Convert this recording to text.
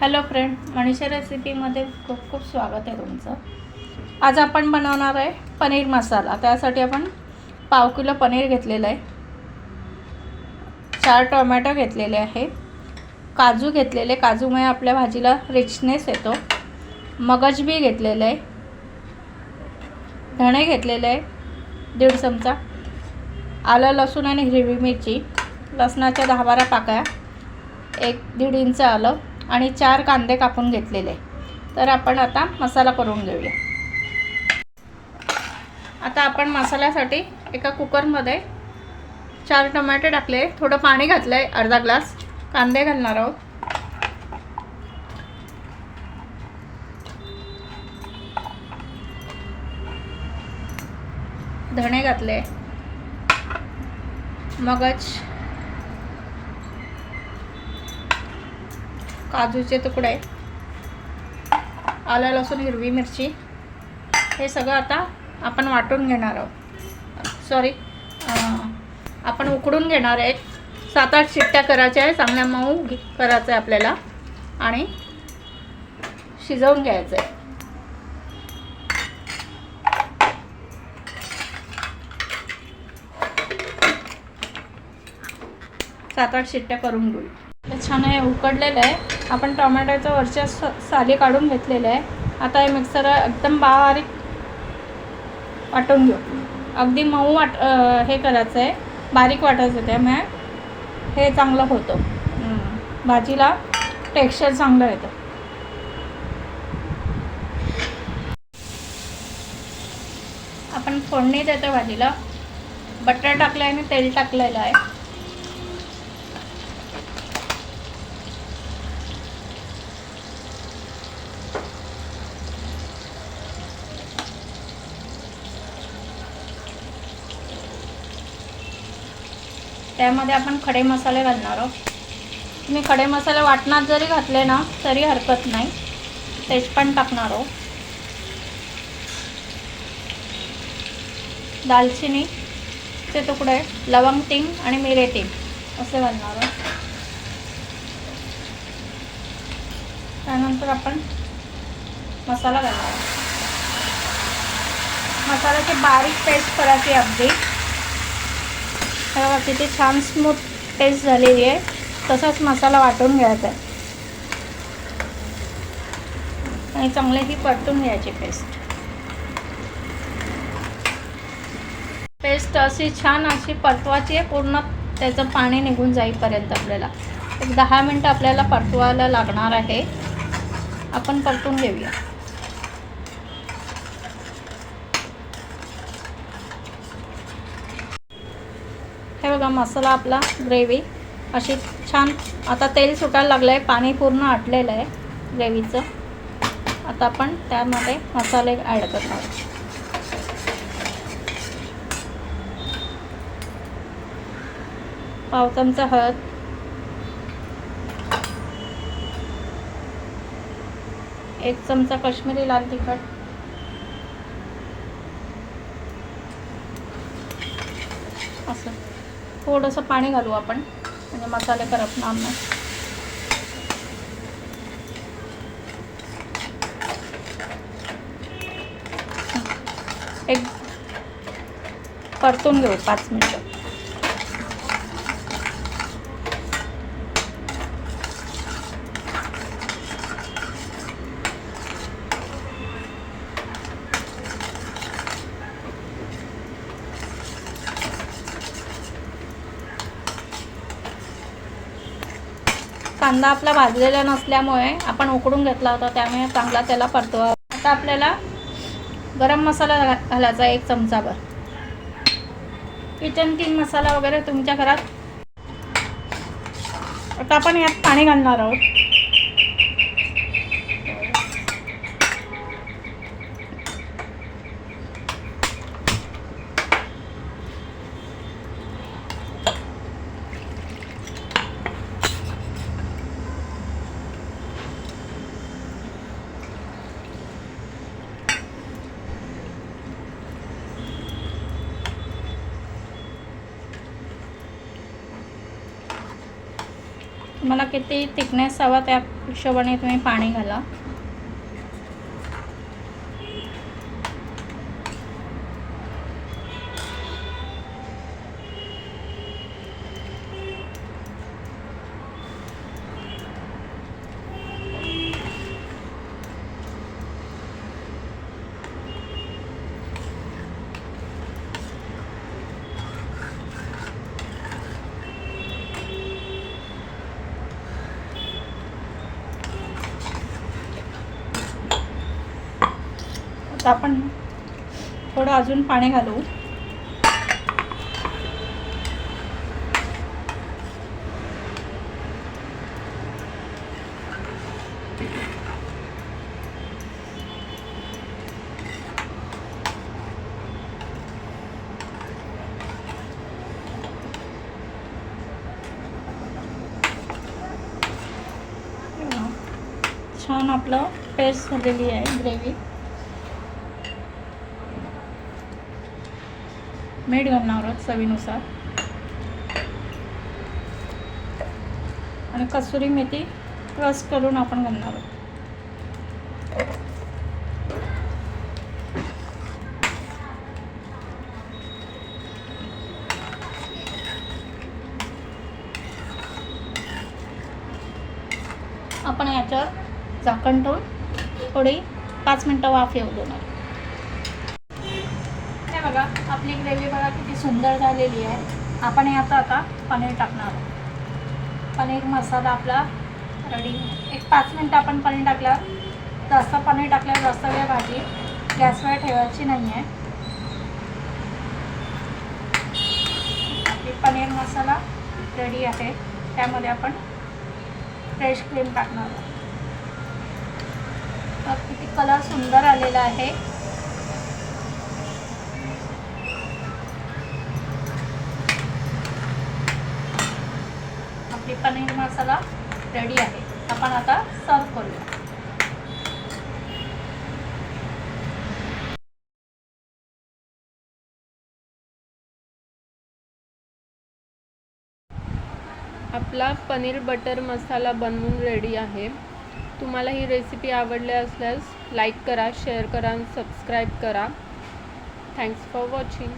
Hello friend Manisha रेसिपीमध्ये खूप खूप स्वागत आहे तुमचं. आज आपण बनवणार आहे पनीर मसाला. त्यासाठी आपण पाव किलो पनीर घेतलेलं आहे. चार टोमॅटो घेतलेले आहे. काजू घेतलेले काजूमुळे आपल्या भाजीला रिचनेस येतो. मगज बी घेतलेलं आहे. धणे घेतलेले आहे. दीड चमचा. आलं लसूण आणि हिरवी मिरची. लसणाच्या दहा बारा पाकळ्या. एक दीड इंच आलं. आणि चार कांदे कापून घेतलेले. तर आपण आता मसाला करून घेऊया. आता आपण मसाल्यासाठी एका कुकरमध्ये चार टमाटे टाकले. थोडं पाणी घातलं आहे अर्धा ग्लास. कांदे घालणार आहोत. धणे घातले. मगच काजूचे तुकडे आलं लसूण हिरवी मिरची. हे सगळं आता आपण वाटून घेणार आहोत. सॉरी आपण उकडून घेणार आहे सात आठ शिट्ट्या करायच्या आहे चांगल्या मऊ करायचं आहे आपल्याला. आणि शिजवून घ्यायचं आहे. सात आठ शिट्ट्या करून घेऊ. छान आहे उकडलेलं आहे. आपण टोमॅटोचं वरच्या स साली काढून घेतलेलं आहे. आता हे मिक्सर एकदम बारीक वाटून घेऊ. अगदी मऊ वाट हे करायचं आहे. बारीक वाटायचं त्यामुळे हे चांगलं होतं. भाजीला टेक्स्चर चांगलं येतं. आपण फोडणी देतो भाजीला. बटर टाकलं आहे आणि तेल टाकलेलं आहे. त्यामध्ये आपण खडे मसाले घालणार आहोत. तुम्ही खडे मसाले वाटणात जरी घातले ना तरी हरकत नाही. तेच पण टाकणार आहोत. दालचिनीचे तुकडे लवंग तीन आणि मिरे तीन असे घालणार आहोत. त्यानंतर आपण मसाला घालणार आहोत. मसाल्याची बारीक पेस्ट करायची अगदी. हे बघा छान स्मूथ पेस्ट झालेली आहे. तसाच मसाला वाटून घ्यायचा आहे. आणि चांगले ही परतून घ्यायची पेस्ट पेस्ट अशी छान अशी परतवायची आहे. पूर्ण त्याचं पाणी निघून जाईपर्यंत आपल्याला. एक दहा मिनटं आपल्याला परतवायला लागणार आहे. आपण परतून घेऊया. हे बघा मसाला आपला ग्रेव्ही अशी छान आता तेल सुटायला लागलं आहे पाणी पूर्ण आटलेलं आहे ग्रेव्हीचं आता आपण त्यामध्ये मसाले ॲड करणार. पाव चमचा हळद. एक चमचा काश्मीरी लाल तिखट. असं. थोडंसं पाणी घालू आपण. म्हणजे मसाले करपणार नाही एक परतून घेऊ पाच मिनटं. कांदा आपला भाजलेला नसल्यामुळे आपण उकडून घेतला होता त्यामुळे चांगला त्याला परतवा. आता आपल्याला गरम मसाला घालायचा एक चमचाभर. किचन किंग मसाला वगैरे तुमच्या घरात? आता आपण यात पाणी घालणार आहोत. तुम्हाला किती थिकनेस हवा त्या हिशोबाने तुम्ही पाणी घाला. आता आपण थोडं अजून पाणी घालू. छान आपलं पेस्ट झालेली आहे ग्रेव्ही. मीठ घालणार आहोत चवीनुसार. आणि कसुरी मेथी क्रश करून आपण घालणार आहोत. आपण याच्यावर झाकण ठेवून थोडी पाच मिनटं वाफ येऊ देणार. बघा आपली ग्रेव्ही बघा किती सुंदर झालेली आहे. आपण यात आता पनीर टाकणार आहोत. पनीर मसाला आपला रेडी एक पाच मिनटं आपण पनीर टाकल्यावर जास्त पनीर टाकल्यावर जास्त वेळ भाजी गॅसवर ठेवायची नाही आहे आपली पनीर मसाला रेडी आहे. त्यामध्ये आपण फ्रेश क्रीम टाकणार आहोत. किती कलर सुंदर आलेला आहे. पनीर मसाला रेडी आहे. आपण आता सर्व करूया. आपला पनीर बटर मसाला बनवून रेडी आहे. तुम्हाला ही रेसिपी आवडली असल्यास लाईक करा शेअर करा सबस्क्राईब करा. Thanks for watching